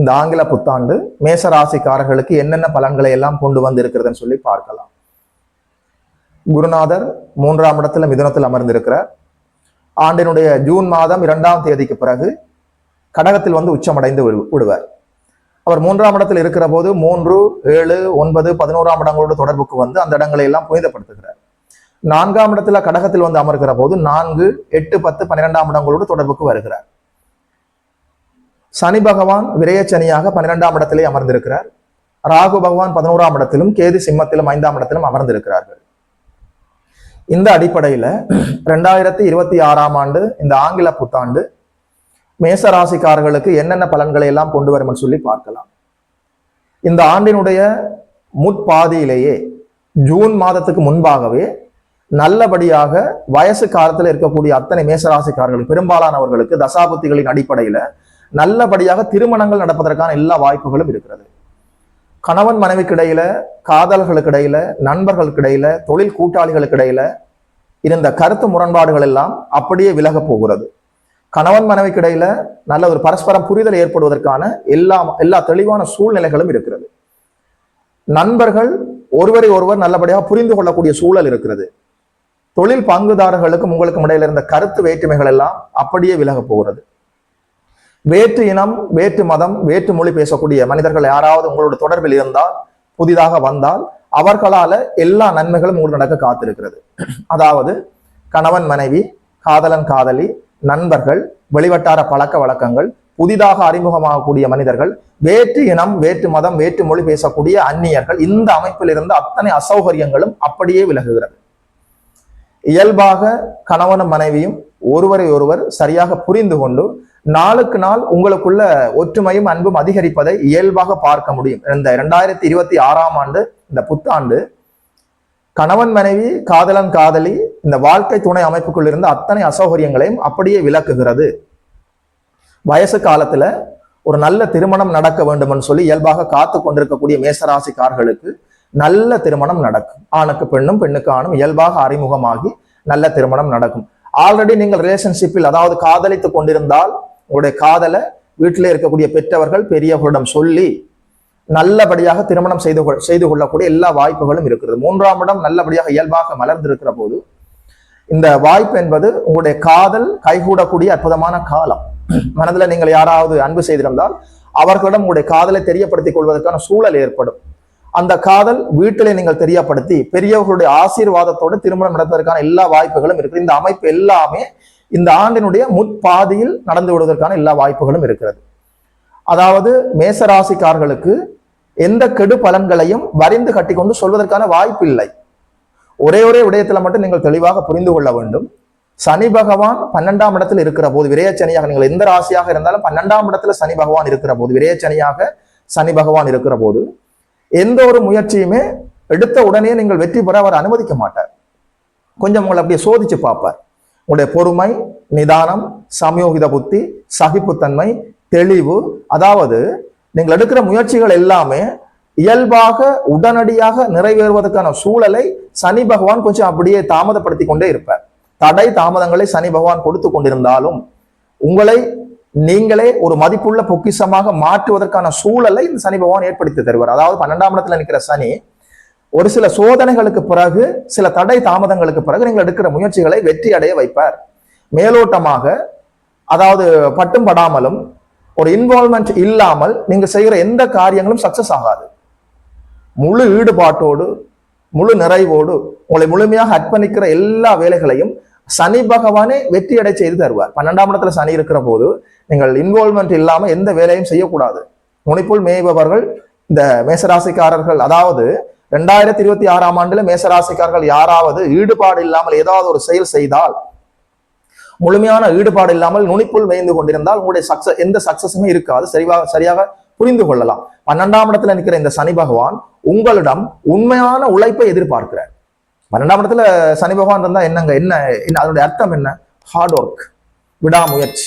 இந்த ஆங்கில புத்தாண்டு மேச ராசிக்காரர்களுக்கு என்னென்ன பலன்களை எல்லாம் கொண்டு வந்து இருக்கிறதுன்னு சொல்லி பார்க்கலாம். குருநாதர் மூன்றாம் இடத்துல மிதுனத்தில் அமர்ந்திருக்கிறார். ஆண்டினுடைய ஜூன் மாதம் இரண்டாம் தேதிக்கு பிறகு கடகத்தில் வந்து உச்சமடைந்து விடு- விடுவார். அவர் மூன்றாம் இடத்தில் இருக்கிற போது மூன்று ஏழு ஒன்பது பதினோராம் இடங்களோட தொடர்புக்கு வந்து அந்த இடங்களை எல்லாம் புனிதப்படுத்துகிறார். நான்காம் இடத்துல கடகத்தில் வந்து அமர்கிற போது நான்கு எட்டு பத்து பன்னிரெண்டாம் இடங்களோடு தொடர்புக்கு வருகிறார். சனி பகவான் விரயச்சனியாக பன்னிரெண்டாம் இடத்திலே அமர்ந்திருக்கிறார். ராகு பகவான் பதினோராம் இடத்திலும் கேது சிம்மத்திலும் ஐந்தாம் இடத்திலும் அமர்ந்திருக்கிறார்கள். இந்த அடிப்படையில ரெண்டாயிரத்தி இருபத்தி ஆறாம் ஆண்டு இந்த ஆங்கில புத்தாண்டு மேச ராசிக்காரர்களுக்கு என்னென்ன பலன்களை எல்லாம் கொண்டு வரும்னு சொல்லி பார்க்கலாம். இந்த ஆண்டினுடைய முற்பாதியிலேயே ஜூன் மாதத்துக்கு முன்பாகவே நல்லபடியாக வயசு காலத்தில் இருக்கக்கூடிய அத்தனை மேசராசிக்காரர்கள் பெரும்பாலானவர்களுக்கு தசாபுத்திகளின் அடிப்படையில நல்லபடியாக திருமணங்கள் நடப்பதற்கான எல்லா வாய்ப்புகளும் இருக்கிறது. கணவன் மனைவிக்கு இடையில காதல்களுக்கு இடையில நண்பர்களுக்கு இடையில தொழில் கூட்டாளிகளுக்கு இடையில இருந்த கருத்து முரண்பாடுகள் எல்லாம் அப்படியே விலக போகிறது. கணவன் மனைவிக்கு இடையில நல்ல ஒரு பரஸ்பரம் புரிதல் ஏற்படுவதற்கான எல்லா எல்லா தெளிவான சூழ்நிலைகளும் இருக்கிறது. நண்பர்கள் ஒருவரை ஒருவர் நல்லபடியாக புரிந்து கொள்ளக்கூடிய சூழல் இருக்கிறது. தொழில் பங்குதாரர்களுக்கும் உங்களுக்கும் இடையில இருந்த கருத்து வேற்றுமைகள் எல்லாம் அப்படியே விலக போகிறது. வேற்று இனம் வேற்று மதம் வேற்று மொழி பேசக்கூடிய மனிதர்கள் யாராவது உங்களோட தொடர்பில் இருந்தால் புதிதாக வந்தால் அவர்களால எல்லா நன்மைகளும் உங்களுக்கு நடக்க காத்திருக்கிறது. அதாவது கணவன் மனைவி காதலன் காதலி நண்பர்கள் வெளிவட்டார பழக்க வழக்கங்கள் புதிதாக அறிமுகமாகக்கூடிய மனிதர்கள் வேற்று இனம் வேற்று மதம் வேற்று மொழி பேசக்கூடிய அந்நியர்கள் இந்த அமைப்பில் இருந்து அத்தனை அசௌகரியங்களும் அப்படியே விலகுகிறது. இயல்பாக கணவனும் மனைவியும் ஒருவரை ஒருவர் சரியாக புரிந்து கொண்டு நாளுக்கு நாள் உங்களுக்குள்ள ஒற்றுமையும் அன்பும் அதிகரிப்பதை இயல்பாக பார்க்க முடியும். இந்த இரண்டாயிரத்தி இருபத்தி ஆறாம் ஆண்டு இந்த புத்தாண்டு கணவன் மனைவி காதலன் காதலி இந்த வாழ்க்கை துணை அமைப்புக்குள் இருந்த அத்தனை அசௌகரியங்களையும் அப்படியே விளக்குகிறது. வயசு காலத்துல ஒரு நல்ல திருமணம் நடக்க வேண்டும்னு சொல்லி இயல்பாக காத்து கொண்டிருக்கக்கூடிய மேசராசிக்காரர்களுக்கு நல்ல திருமணம் நடக்கும். ஆணுக்கு பெண்ணும் பெண்ணுக்கு ஆணும் இயல்பாக அறிமுகமாகி நல்ல திருமணம் நடக்கும். ஆல்ரெடி நீங்கள் ரிலேஷன்ஷிப்பில் அதாவது காதலித்து கொண்டிருந்தால் உங்களுடைய காதலை வீட்டிலே இருக்கக்கூடிய பெற்றவர்கள் பெரியவர்களிடம் சொல்லி நல்லபடியாக திருமணம் செய்து கொள் செய்து கொள்ளக்கூடிய எல்லா வாய்ப்புகளும் இருக்கிறது. மூன்றாம் இடம் நல்லபடியாக இயல்பாக மலர்ந்திருக்கிற போது இந்த வாய்ப்பு என்பது உங்களுடைய காதல் கைகூடக்கூடிய அற்புதமான காலம். மனதுல நீங்கள் யாராவது அன்பு செய்திருந்தால் அவர்களிடம் உங்களுடைய காதலை தெரியப்படுத்திக் கொள்வதற்கான சூழல் ஏற்படும். அந்த காதல் வீட்டிலே நீங்கள் தெரியப்படுத்தி பெரியவர்களுடைய ஆசீர்வாதத்தோடு திருமணம் நடப்பதற்கான எல்லா வாய்ப்புகளும் இருக்கு இந்த அமைப்பு எல்லாமே இந்த ஆண்டினுடைய முற்பாதியில் நடந்து விடுவதற்கான எல்லா வாய்ப்புகளும் இருக்கிறது. அதாவது மேசராசிக்காரர்களுக்கு எந்த கெடு பலன்களையும் வரிந்து கட்டிக்கொண்டு சொல்வதற்கான வாய்ப்பு இல்லை. ஒரே ஒரே விடயத்தில் மட்டும் நீங்கள் தெளிவாக புரிந்து கொள்ள வேண்டும். சனி பகவான் பன்னெண்டாம் இடத்தில் இருக்கிற போது விரயச்சனியாக நீங்கள் எந்த ராசியாக இருந்தாலும் பன்னெண்டாம் இடத்துல சனி பகவான் இருக்கிற போது விரயச்சனியாக சனி பகவான் இருக்கிற போது எந்த ஒரு முயற்சியுமே எடுத்த உடனே நீங்கள் வெற்றி பெற அவர் அனுமதிக்க மாட்டார். கொஞ்சம் உங்களை அப்படியே சோதிச்சு பார்ப்பார். உங்களுடைய பொறுமை நிதானம் சமயோகித புத்தி சகிப்புத்தன்மை தெளிவு. அதாவது நீங்கள் எடுக்கிற முயற்சிகள் எல்லாமே இயல்பாக உடனடியாக நிறைவேறுவதற்கான சூழலை சனி பகவான் கொஞ்சம் அப்படியே தாமதப்படுத்தி கொண்டே இருப்பார். தடை தாமதங்களை சனி பகவான் கொடுத்து கொண்டிருந்தாலும் உங்களை நீங்களே ஒரு மதிப்புள்ள பொக்கிஷமாக மாற்றுவதற்கான சூழலை இந்த சனி பகவான் ஏற்படுத்தி தருவார். அதாவது பன்னெண்டாம் இடத்துல நிற்கிற சனி ஒரு சில சோதனைகளுக்கு பிறகு சில தடை தாமதங்களுக்கு பிறகு நீங்கள் எடுக்கிற முயற்சிகளை வெற்றி அடைய வைப்பார். மேலோட்டமாக அதாவது பட்டும் படாமலும் ஒரு இன்வால்மெண்ட் இல்லாமல் நீங்க செய்கிற எந்த காரியங்களும் சக்சஸ் ஆகாது. முழு ஈடுபாட்டோடு முழு நிறைவோடு உங்களை முழுமையாக அர்ப்பணிக்கிற எல்லா வேலைகளையும் சனி பகவானே வெற்றி அடை செய்து தருவார். பன்னெண்டாம் இடத்துல சனி இருக்கிற போது நீங்கள் இன்வால்மெண்ட் இல்லாமல் எந்த வேலையும் செய்யக்கூடாது. முனிப்புள் மேய்பவர்கள் இந்த மேசராசிக்காரர்கள் அதாவது ரெண்டாயிரத்தி இருபத்தி ஆறாம் ஆண்டுல மேசராசிக்காரர்கள் யாராவது ஈடுபாடு இல்லாமல் ஏதாவது ஒரு செயல் செய்தால் முழுமையான ஈடுபாடு இல்லாமல் நுனிப்புள் மேய்ந்து கொண்டிருந்தால் உங்களுடைய சக்சஸ் எந்த சக்சஸுமே இருக்காது. சரியாக சரியாக புரிந்து கொள்ளலாம். பன்னெண்டாம் இடத்துல நிற்கிற இந்த சனி பகவான் உங்களிடம் உண்மையான உழைப்பை எதிர்பார்க்கிறார். பன்னெண்டாம் இடத்துல சனி பகவான் இருந்தா என்னங்க என்ன என்ன- அதனுடைய அர்த்தம் என்ன? ஹார்ட் ஒர்க் விடாமுயற்சி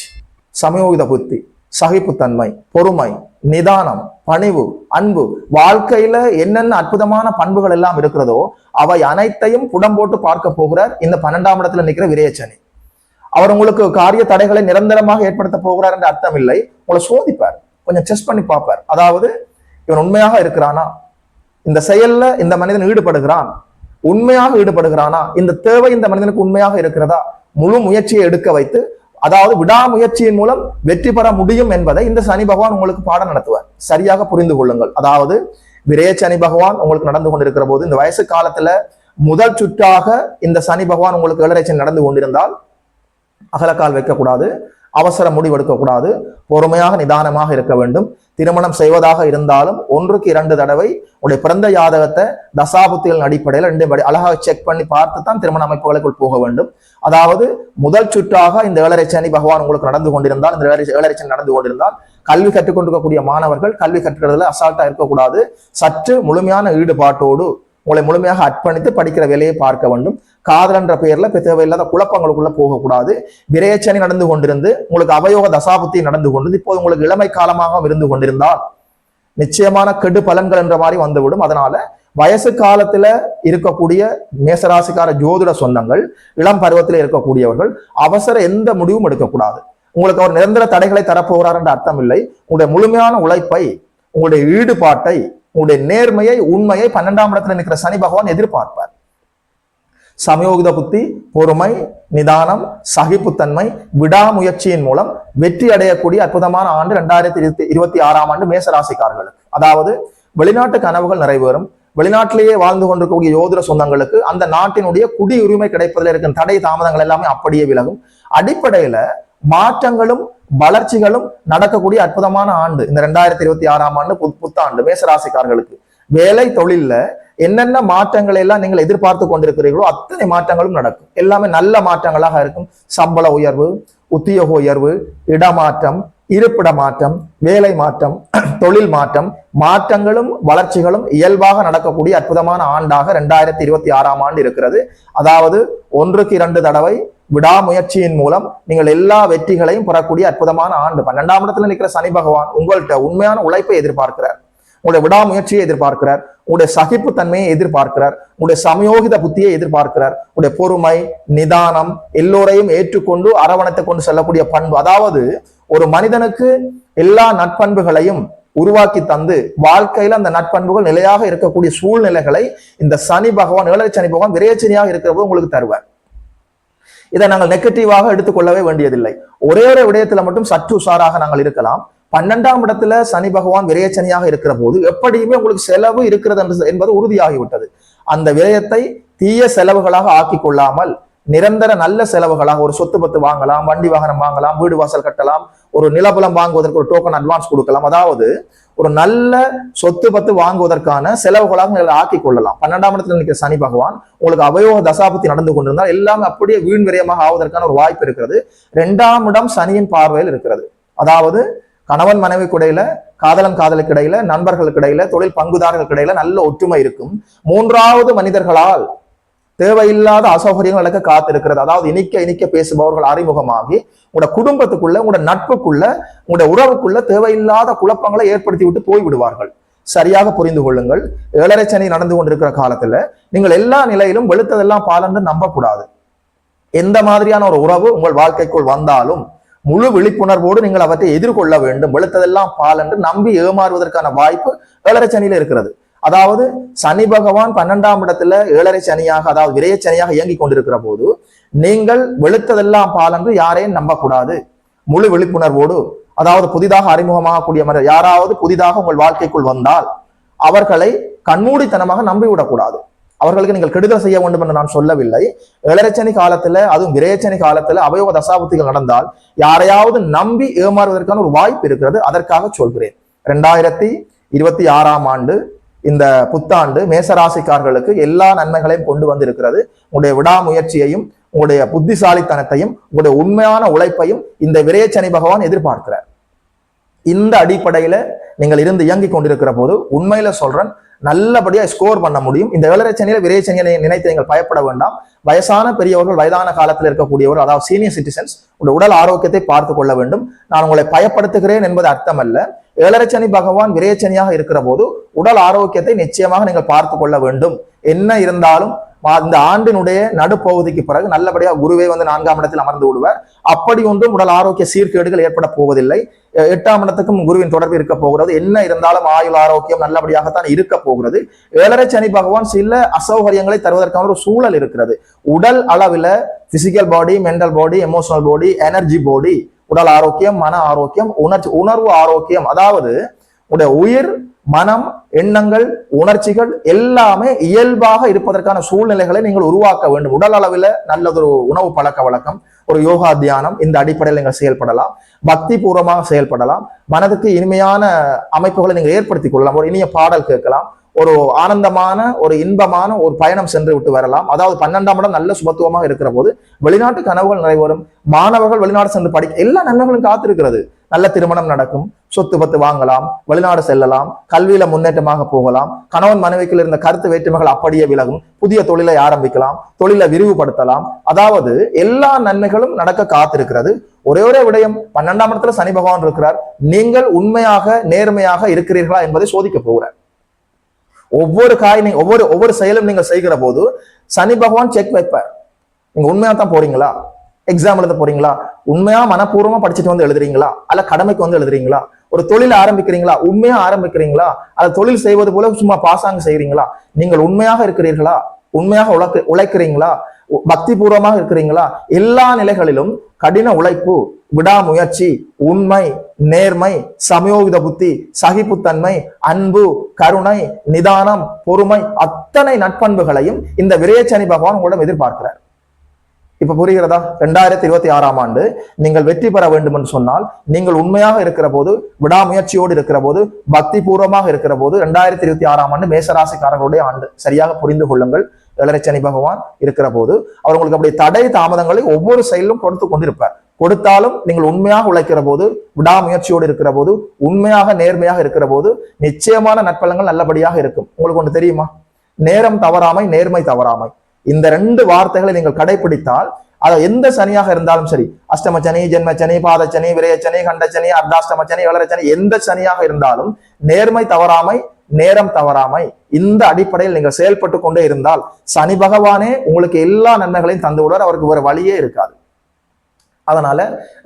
சமயோகித புத்தி சகிப்புத்தன்மை பொறுமை நிதானம் பணிவு அன்பு வாழ்க்கையில என்னென்ன அற்புதமான பண்புகள் எல்லாம் இருக்கிறதோ அவை அனைத்தையும் புடம் போட்டு பார்க்க போகிறார் இந்த பன்னெண்டாம் இடத்துல நிற்கிற விரயச்சனி. அவர் உங்களுக்கு காரிய தடைகளை நிரந்தரமாக ஏற்படுத்த போகிறார் என்ற அர்த்தம் இல்லை. உங்களை சோதிப்பார். கொஞ்சம் செஸ் பண்ணி பார்ப்பார். அதாவது இவன் உண்மையாக இருக்கிறானா? இந்த செயல்ல இந்த மனிதன் ஈடுபடுகிறான். உண்மையாக ஈடுபடுகிறானா? இந்த தேவை இந்த மனிதனுக்கு உண்மையாக இருக்கிறதா? முழு முயற்சியை எடுக்க வைத்து அதாவது விடாமுயற்சியின் மூலம் வெற்றி பெற முடியும் என்பதை இந்த சனி பகவான் உங்களுக்கு பாடம் நடத்துவார். சரியாக புரிந்து கொள்ளுங்கள். அதாவது விரைய சனி பகவான் உங்களுக்கு நடந்து கொண்டிருக்கிற போது இந்த வயசு காலத்துல முதல் சுற்றாக இந்த சனி பகவான் உங்களுக்கு ஏழரை நடந்து கொண்டிருந்தால் அகலக்கால் வைக்கக்கூடாது. அவசர முடிவெடுக்கக்கூடாது பொறுமையாக நிதானமாக இருக்க வேண்டும். திருமணம் செய்வதாக இருந்தாலும் ஒன்றுக்கு இரண்டு தடவை உடைய பிறந்த ஜாதகத்தை தசாபுத்திகளின் அடிப்படையில் ரெண்டு படி அழகாக செக் பண்ணி பார்த்து தான் திருமண அமைப்புகளுக்குள் போக வேண்டும். அதாவது முதல் சுற்றாக இந்த ஏழரை சனி பகவான் உங்களுக்கு நடந்து கொண்டிருந்தால் இந்த ஏழரை ஏழரை சனி நடந்து கொண்டிருந்தால் கல்வி கற்றுக்கொண்டிருக்கக்கூடிய மாணவர்கள் கல்வி கற்றுக்கிறதுல அசால்ட்டா இருக்கக்கூடாது. சற்று முழுமையான ஈடுபாட்டோடு உங்களை முழுமையாக அர்ப்பணித்து படிக்கிற வேலையை பார்க்க வேண்டும். காதல் என்ற பெயர்ல தேவையில்லாத குழப்பங்களுக்குள்ள போகக்கூடாது. விரயச்சனி நடந்து கொண்டிருந்து உங்களுக்கு அவயோக தசாபத்தி நடந்து கொண்டு இப்போது உங்களுக்கு இளமை காலமாக இருந்து கொண்டிருந்தால் நிச்சயமான கெடு பலன்கள் என்ற மாதிரி வந்துவிடும். அதனால வயசு காலத்துல இருக்கக்கூடிய மேசராசிக்கார ஜோதிட சொந்தங்கள் இளம் பருவத்தில் இருக்கக்கூடியவர்கள் அவசர எந்த முடிவும் எடுக்கக்கூடாது. உங்களுக்கு அவர் நிரந்தர தடைகளை தரப்போகிறார் என்ற அர்த்தம் இல்லை. உங்களுடைய முழுமையான உழைப்பை உங்களுடைய ஈடுபாட்டை உங்களுடைய நேர்மையை உண்மையை பன்னெண்டாம் இடத்துல நிற்கிற சனி பகவான் எதிர்பார்ப்பார். சமயோகித புத்தி பொறுமை நிதானம் சகிப்புத்தன்மை விடாமுயற்சியின் மூலம் வெற்றி அடையக்கூடிய அற்புதமான ஆண்டு ரெண்டாயிரத்தி இருபத்தி இருபத்தி ஆறாம் ஆண்டு மேசராசிக்காரர்களுக்கு அதாவது வெளிநாட்டு கனவுகள் நிறைவேறும். வெளிநாட்டிலேயே வாழ்ந்து கொண்டிருக்கக்கூடிய யோதிர சொந்தங்களுக்கு அந்த நாட்டினுடைய குடியுரிமை கிடைப்பதில் இருக்கும் தடை தாமதங்கள் எல்லாமே அப்படியே விலகும். அடிப்படையில மாற்றங்களும் வளர்ச்சிகளும் நடக்கக்கூடிய அற்புதமான ஆண்டு. இந்த ரெண்டாயிரத்தி இருபத்தி ஆறாம் ஆண்டு புத்- புத்தாண்டு மேசராசிக்காரர்களுக்கு. வேலை தொழில்ல என்னென்ன மாற்றங்களை எல்லாம் நீங்கள் எதிர்பார்த்து கொண்டிருக்கிறீர்களோ அத்தனை மாற்றங்களும் நடக்கும். எல்லாமே நல்ல மாற்றங்களாக இருக்கும். சம்பள உயர்வு உத்தியோக உயர்வு இடமாற்றம் இருப்பிட மாற்றம் வேலை மாற்றம் தொழில் மாற்றம் மாற்றங்களும் வளர்ச்சிகளும் இயல்பாக நடக்கக்கூடிய அற்புதமான ஆண்டாக ரெண்டாயிரத்தி இருபத்தி ஆறாம் ஆண்டு இருக்கிறது. அதாவது ஒன்றுக்கு இரண்டு தடவை விடாமுயற்சியின் மூலம் நீங்கள் எல்லா வெற்றிகளையும் பெறக்கூடிய அற்புதமான ஆண்டு. பன்னெண்டாம் இடத்துல நிற்கிற சனி பகவான் உங்கள்கிட்ட உண்மையான உழைப்பை எதிர்பார்க்கிறார். உங்களுடைய விடாமுயற்சியை எதிர்பார்க்கிறார். உங்களுடைய சகிப்புத்தன்மையை எதிர்பார்க்கிறார். உங்களுடைய சமயோகித புத்தியை எதிர்பார்க்கிறார். உங்களுடைய பொறுமை நிதானம் எல்லோரையும் ஏற்றுக்கொண்டு அரவணைத்துக் கொண்டு செல்லக்கூடிய பண்பு. அதாவது ஒரு மனிதனுக்கு எல்லா நட்பண்புகளையும் உருவாக்கி தந்து வாழ்க்கையில அந்த நட்பண்புகள் நிலையாக இருக்கக்கூடிய சூழ்நிலைகளை இந்த சனி பகவான் ஏழரை சனி பகவான் விரைச்சனியாக இருக்கிற உங்களுக்கு தருவார். இதை நாங்கள் நெகட்டிவாக எடுத்துக்கொள்ளவே வேண்டியதில்லை. ஒரே ஒரு விடயத்துல மட்டும் சற்று உஷாராக நாங்கள் இருக்கலாம். பன்னெண்டாம் இடத்துல சனி பகவான் விரயச்சனியாக இருக்கிற போது எப்படியுமே உங்களுக்கு செலவு இருக்கிறது என்று- என்பது உறுதியாகிவிட்டது. அந்த விரயத்தை தீய செலவுகளாக ஆக்கி கொள்ளாமல் நிரந்தர நல்ல செலவுகளாக ஒரு சொத்து பத்து வாங்கலாம் வண்டி வாகனம் வாங்கலாம் வீடு வாசல் கட்டலாம் ஒரு நிலபலம் வாங்குவதற்கு ஒரு டோக்கன் அட்வான்ஸ் கொடுக்கலாம். அதாவது ஒரு நல்ல சொத்து பத்து வாங்குவதற்கான செலவுகளாக நீங்கள் ஆக்கி கொள்ளலாம். பன்னெண்டாம் இடத்துல நிற்கிற சனி பகவான் உங்களுக்கு அவயோக தசாபத்தி நடந்து கொண்டிருந்தால் எல்லாமே அப்படியே வீண் விரயமாக ஆவதற்கான ஒரு வாய்ப்பு இருக்கிறது. இரண்டாம் இடம் சனியின் பார்வையில் இருக்கிறது. அதாவது கணவன் மனைவிக்கு இடையில காதலன் காதலுக்கு இடையில நண்பர்களுக்கு இடையில தொழில் பங்குதாரர்களுக்கு இடையில நல்ல ஒற்றுமை இருக்கும். மூன்றாவது மனிதர்களால் தேவையில்லாத அசௌகரியங்கள் நடக்க காத்திருக்கிறது. அதாவது இனிக்க இனிக்க பேசுபவர்கள் அறிமுகமாகி உங்களோட குடும்பத்துக்குள்ள உங்களோட நட்புக்குள்ள உங்களோட உறவுக்குள்ள தேவையில்லாத குழப்பங்களை ஏற்படுத்தி விட்டு போய் விடுவார்கள். சரியாக புரிந்து கொள்ளுங்கள். ஏழரை சனி நடந்து கொண்டிருக்கிற காலத்துல நீங்கள் எல்லா நிலையிலும் வெளுத்ததெல்லாம் பாலன்று நம்பக்கூடாது. எந்த மாதிரியான ஒரு உறவு உங்கள் வாழ்க்கைக்குள் வந்தாலும் முழு விழிப்புணர்வோடு நீங்கள் அவற்றை எதிர்கொள்ள வேண்டும். வெளுத்ததெல்லாம் பால் என்று நம்பி ஏமாறுவதற்கான வாய்ப்பு ஏழரை சனியில இருக்கிறது. அதாவது சனி பகவான் பன்னெண்டாம் இடத்துல ஏழரை சனியாக அதாவது விரைய சனியாக இயங்கிக் கொண்டிருக்கிற போது நீங்கள் வெளுத்ததெல்லாம் பால் என்று யாரையும் நம்பக்கூடாது. முழு விழிப்புணர்வோடு அதாவது புதிதாக அறிமுகமாகக்கூடிய மனிதர் யாராவது புதிதாக உங்கள் வாழ்க்கைக்குள் வந்தால் அவர்களை கண்மூடித்தனமாக நம்பிவிடக்கூடாது. அவர்களுக்கு நீங்கள் கெடுதல் செய்ய வேண்டும் என்று நான் சொல்லவில்லை. இளரச்சனி காலத்துல அதுவும் விரையச்சனி காலத்துல அவயோக தசாபுத்திகள் நடந்தால் யாரையாவது நம்பி ஏமாறுவதற்கான ஒரு வாய்ப்பு இருக்கிறது அதற்காக சொல்கிறேன். ரெண்டாயிரத்தி இருபத்தி ஆறாம் ஆண்டு இந்த புத்தாண்டு மேசராசிக்காரர்களுக்கு எல்லா நன்மைகளையும் கொண்டு வந்திருக்கிறது. உங்களுடைய விடாமுயற்சியையும் உங்களுடைய புத்திசாலித்தனத்தையும் உங்களுடைய உண்மையான உழைப்பையும் இந்த விரையச்சனி பகவான் எதிர்பார்க்கிறார். இந்த அடிப்படையில நீங்கள் இருந்து இயங்கிக் கொண்டிருக்கிற போது உண்மையில சொல்றேன் நல்லபடியா ஸ்கோர் பண்ண முடியும். இந்த ஏழரை சனியில நினைத்து நீங்கள் பயப்பட வேண்டாம். வயசான பெரியவர்கள் வயதான காலத்தில் இருக்கக்கூடியவர்கள் அதாவது சீனியர் சிட்டிசன்ஸ் உங்களுடைய உடல் ஆரோக்கியத்தை பார்த்து கொள்ள வேண்டும். நான் உங்களை பயப்படுத்துகிறேன் என்பது அர்த்தம் அல்ல பகவான் விரையச்சனியாக இருக்கிற போது உடல் ஆரோக்கியத்தை நிச்சயமாக நீங்கள் பார்த்து கொள்ள வேண்டும். என்ன இருந்தாலும் இந்த ஆண்டினுடைய நடுப்பகுதிக்கு பிறகு நல்லபடியாக குருவே வந்து நான்காம் இடத்தில் அமர்ந்து விடுவார். அப்படி ஒன்றும் உடல் ஆரோக்கிய சீர்கேடுகள் ஏற்பட போவதில்லை. எ- எட்டாம் இடத்துக்கும் குருவின் தொடர்பு இருக்க போகிறது. என்ன இருந்தாலும் ஆயுள் ஆரோக்கியம் நல்லபடியாகத்தான் இருக்க போகிறது. ஏழரை சனி பகவான் சில அசௌகரியங்களை தருவதற்கான ஒரு சூழல் இருக்கிறது. உடல் அளவில் physical body mental body emotional body energy body உடல் ஆரோக்கியம் மன ஆரோக்கியம் உணர்ச்சி உணர்வு ஆரோக்கியம். அதாவது உடைய உயிர் மனம் எண்ணங்கள் உணர்ச்சிகள் எல்லாமே இயல்பாக இருப்பதற்கான சூழ்நிலைகளை நீங்கள் உருவாக்க வேண்டும். உடல் அளவில் நல்லதொரு உணவு பழக்க வழக்கம் ஒரு யோகா தியானம் இந்த அடிப்படையில் நீங்கள் செயல்படலாம். பக்தி பூர்வமாக செயல்படலாம். மனதுக்கு இனிமையான அமைப்புகளை நீங்கள் ஏற்படுத்திக் கொள்ளலாம். ஒரு இனிய பாடல் கேட்கலாம். ஒரு ஆனந்தமான ஒரு இன்பமான ஒரு பயணம் சென்று விட்டு வரலாம். அதாவது பன்னெண்டாம் இடம் நல்ல சுபத்துவமாக இருக்கிற போது வெளிநாட்டு கனவுகள் நிறைவேறும். மாணவர்கள் வெளிநாடு சென்று படிக்க எல்லா நன்மைகளும் காத்திருக்கிறது. நல்ல திருமணம் நடக்கும். சொத்து பத்து வாங்கலாம் வெளிநாடு செல்லலாம் கல்வியில முன்னேற்றமாக போகலாம். கணவன் மனைவிக்குள் இருந்த கருத்து வேற்றுமைகள் அப்படியே விலகும். புதிய தொழிலை ஆரம்பிக்கலாம் தொழிலை விரிவுபடுத்தலாம். அதாவது எல்லா நன்மைகளும் நடக்க காத்திருக்கிறது. ஒரே ஒரே விடயம் பன்னெண்டாம் இடத்துல சனி பகவான் இருக்கிறார். நீங்கள் உண்மையாக நேர்மையாக இருக்கிறீர்களா என்பதை சோதிக்க போகிறார். ஒவ்வொரு காய் நீங்க ஒவ்வொரு ஒவ்வொரு செயலும் நீங்க செய்கிற போது சனி பகவான் செக் வைப்பார். நீங்க உண்மையா தான் போறீங்களா? எக்ஸாம் எழுத போறீங்களா? உண்மையா மனப்பூர்வமா படிச்சுட்டு வந்து எழுதுறீங்களா? அல்ல கடமைக்கு வந்து எழுதுறீங்களா? ஒரு தொழில் ஆரம்பிக்கிறீங்களா? உண்மையா ஆரம்பிக்கிறீங்களா? அது தொழில் செய்வது போல சும்மா பாசாங்க செய்யறீங்களா நீங்கள் உண்மையாக இருக்கிறீர்களா? உண்மையாக உழைக்க உழைக்கிறீங்களா? பக்தி பூர்வமாக இருக்கிறீங்களா? எல்லா நிலைகளிலும் கடின உழைப்பு விடாமுயற்சி உண்மை நேர்மை சமயோகித புத்தி சகிப்புத்தன்மை அன்பு கருணை நிதானம் பொறுமை அத்தனை நட்பண்புகளையும் இந்த விரயச்சனி பகவான் உங்களிடம் எதிர்பார்க்கிறார். இப்ப புரிகிறதா? ரெண்டாயிரத்தி இருபத்தி ஆறாம் ஆண்டு நீங்கள் வெற்றி பெற வேண்டும் என்று சொன்னால் நீங்கள் உண்மையாக இருக்கிற போது விடாமுயற்சியோடு இருக்கிற போது பக்தி பூர்வமாக இருக்கிற போது ரெண்டாயிரத்தி இருபத்தி ஆறாம் ஆண்டு மேசராசிக்காரர்களுடைய ஆண்டு. சரியாக புரிந்து கொள்ளுங்கள். இளரச்சனி பகவான் இருக்கிற போது அவர் உங்களுக்கு அப்படி தடை தாமதங்களை ஒவ்வொரு செயலும் கொடுத்து கொண்டிருப்பார். கொடுத்தாலும் நீங்கள் உண்மையாக உழைக்கிற போது விடாமுயற்சியோடு இருக்கிற போது உண்மையாக நேர்மையாக இருக்கிற போது நிச்சயமான நற்பலங்கள் நல்லபடியாக இருக்கும். உங்களுக்கு ஒன்று தெரியுமா? நேரம் தவறாமை நேர்மை தவறாமை. இந்த ரெண்டு வார்த்தைகளை நீங்கள் கடைபிடித்தால் அது எந்த சனியாக இருந்தாலும் சரி அஷ்டமச்சனி ஜென்மச்சனி பாதச்சனி அர்த்தாஷ்டம கண்டச்சனி வளர வளரச்சனி எந்த சனியாக இருந்தாலும் நேர்மை தவறாமை நேரம் தவறாமை இந்த அடிப்படையில் நீங்கள் செயல்பட்டு கொண்டே இருந்தால் சனி பகவானே உங்களுக்கு எல்லா நன்மைகளையும் தந்து விடுவார் அவருக்கு ஒரு வழியே இருக்காது. அதனால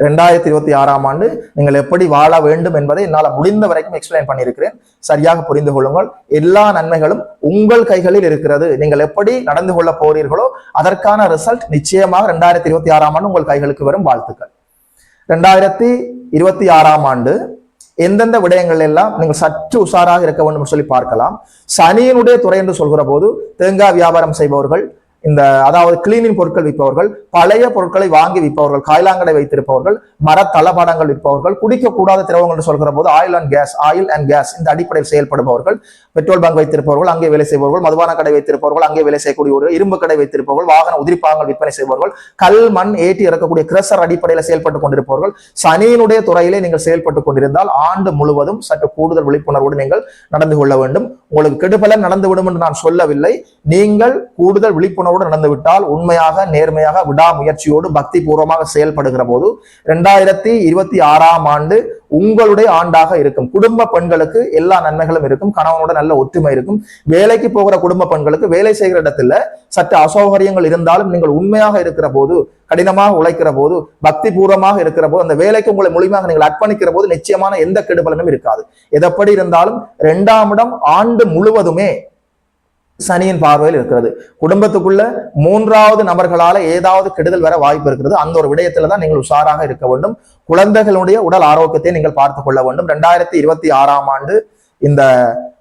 ரெண்டாயிரத்தி இருபத்தி ஆறாம் ஆண்டு நீங்கள் எப்படி வாழ வேண்டும் என்பதை என்னால் முடிந்த வரைக்கும் எக்ஸ்பிளைன் பண்ணியிருக்கிறேன். சரியாக புரிந்து கொள்ளுங்கள். எல்லா நன்மைகளும் உங்கள் கைகளில் இருக்கிறது. நீங்கள் எப்படி நடந்து கொள்ள போறீர்களோ அதற்கான ரிசல்ட் நிச்சயமாக ரெண்டாயிரத்தி இருபத்தி ஆறாம் ஆண்டு உங்கள் கைகளுக்கு வரும் வாழ்த்துக்கள். ரெண்டாயிரத்தி இருபத்தி ஆறாம் ஆண்டு எந்தெந்த விடயங்கள் எல்லாம் நீங்கள் சற்று உஷாராக இருக்க வேண்டும் சொல்லி பார்க்கலாம். சனியினுடைய துறை என்று சொல்கிற போது தேங்காய் வியாபாரம் செய்பவர்கள் இந்த அதாவது கிளீனிங் பொருட்கள் விற்பவர்கள் பழைய பொருட்களை வாங்கி விற்பவர்கள் காய்லாங்கடை வைத்திருப்பவர்கள் மர தளபாடங்கள் விற்பவர்கள் குடிக்கக்கூடாத திரவங்கள் என்று சொல்கிற போது oil and gas oil and gas இந்த அடிப்படையில் செயல்படுபவர்கள் பெட்ரோல் பங்க் வைத்திருப்பவர்கள் அங்கே வேலை செய்பவர்கள் மதுபான கடை வைத்திருப்பவர்கள் அங்கே வேலை செய்யக்கூடியவர்கள் இரும்பு கடை வைத்திருப்பவர்கள் வாகன உதிரிப்பாகங்கள் விற்பனை செய்பவர்கள் கல் மண் ஏற்றி இறக்கக்கூடிய கிரசர் அடிப்படையில் செயல்பட்டு கொண்டிருப்பவர்கள் சனியினுடைய துறையிலே நீங்கள் செயல்பட்டு கொண்டிருந்தால் ஆண்டு முழுவதும் சற்று கூடுதல் விழிப்புணர்வோடு நீங்கள் நடந்து கொள்ள வேண்டும். உங்களுக்கு கெடுபலன் நடந்துவிடும் என்று நான் சொல்லவில்லை. நீங்கள் கூடுதல் விழிப்புணர்வோடு நடந்துவிட்டால் உண்மையாக நேர்மையாக விடாமுயற்சியோடு பக்தி பூர்வமாக செயல்படுகிற போது ரெண்டாயிரத்தி இருபத்தி ஆறாம் ஆண்டு உங்களுடைய ஆண்டாக இருக்கும். குடும்ப பெண்களுக்கு எல்லா நன்மைகளும் இருக்கும். கணவனோட நல்ல ஒற்றுமை இருக்கும். வேலைக்கு போகிற குடும்ப பெண்களுக்கு வேலை செய்கிற இடத்துல சற்று அசௌகரியங்கள் இருந்தாலும் நீங்கள் உண்மையாக இருக்கிற போது கடினமாக உழைக்கிற போது பக்தி பூர்வமாக இருக்கிற போது அந்த வேலைக்கு உங்களை மூலியமாக நீங்கள் அர்ப்பணிக்கிற போது நிச்சயமான எந்த கெடுபலனும் இருக்காது. எதப்படி இருந்தாலும் இரண்டாம் இடம் ஆண்டு முழுவதுமே சனியின் பார்வையில் இருக்கிறது. குடும்பத்துக்குள்ள மூன்றாவது நபர்களால ஏதாவது கெடுதல் வர வாய்ப்பு இருக்கிறது அந்த ஒரு விடயத்துல தான் நீங்கள் உஷாராக இருக்க வேண்டும். குழந்தைகளுடைய உடல் ஆரோக்கியத்தை நீங்கள் பார்த்து கொள்ள வேண்டும். ரெண்டாயிரத்தி இருபத்தி ஆறாம் ஆண்டு இந்த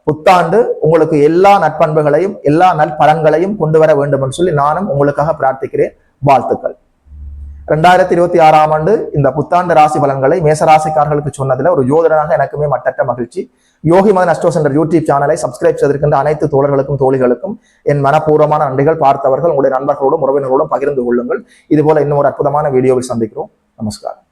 புத்தாண்டு உங்களுக்கு எல்லா நற்பண்புகளையும் எல்லா நற்பலன்களையும் கொண்டு வர வேண்டும் என்று சொல்லி நானும் உங்களுக்காக பிரார்த்திக்கிறேன். வாழ்த்துக்கள். ரெண்டாயிரத்தி இருபத்தி ஆறாம் ஆண்டு இந்த புத்தாண்டு ராசி பலன்களை மேசராசிக்காரர்களுக்கு சொன்னதுல ஒரு யோதனாக எனக்குமே மட்டற்ற மகிழ்ச்சி. யோகி மதன் அஸ்டோஸ் என்ற யூடியூப் சேனலை சப்ஸ்கிரைப் செய்திருக்கின்ற அனைத்து தோழர்களுக்கும் தோழிகளுக்கும் என் மனப்பூர்வமான நன்றிகள். பார்த்தவர்கள் உங்களுடைய நண்பர்களோடும் உறவினர்களோடும் பகிர்ந்து கொள்ளுங்கள். இது போல இன்னும் ஒரு அற்புதமான வீடியோவில் சந்திக்கிறோம். நமஸ்காரம்.